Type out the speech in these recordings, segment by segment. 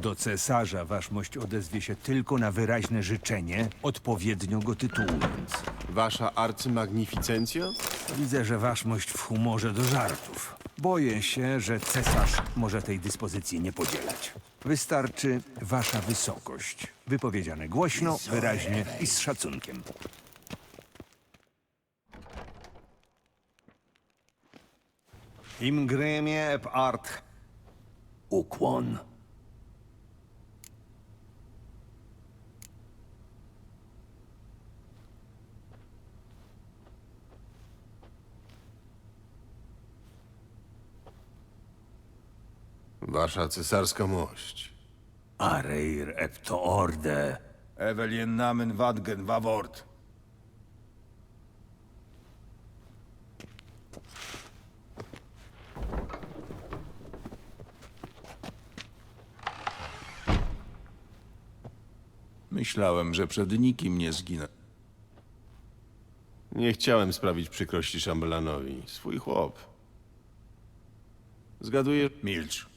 Do cesarza waszmość odezwie się tylko na wyraźne życzenie, odpowiednio go tytułując. Wasza arcymagnificencja? Widzę, że waszmość w humorze do żartów. Boję się, że cesarz może tej dyspozycji nie podzielać. Wystarczy wasza wysokość. Wypowiedziane głośno, wyraźnie i z szacunkiem. Im gremie eb art. Ukłon. Wasza cesarska mość. Areir eb to orde. Evelien Namen Wadgen Wawort. Myślałem, że przed nikim nie zginę. Nie chciałem sprawić przykrości szambelanowi. Swój chłop. Zgaduję, Milcz.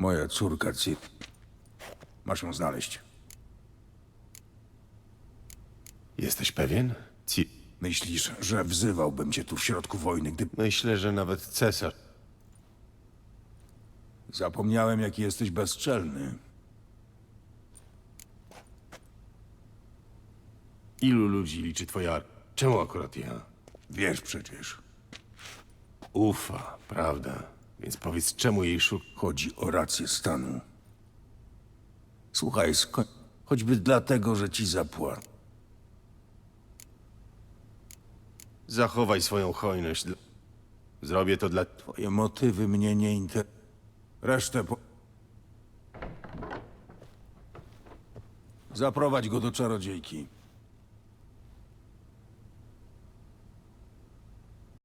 Moja córka Cid. Masz ją znaleźć. jesteś pewien? Ci. Myślisz, że wzywałbym cię tu w środku wojny, gdy Myślę, że nawet cesarz. zapomniałem, jaki jesteś bezczelny? Ilu ludzi liczy twoja ar... Czemu akurat ja? Wiesz przecież. Ufa, prawda. Więc powiedz, czemu jej szuk... Chodzi o rację stanu. Słuchaj, sko- choćby dlatego, że ci zapłacę. Zachowaj swoją hojność. Dla... Zrobię to dla... Twoje motywy mnie nie interesują. Resztę po... Zaprowadź go do czarodziejki.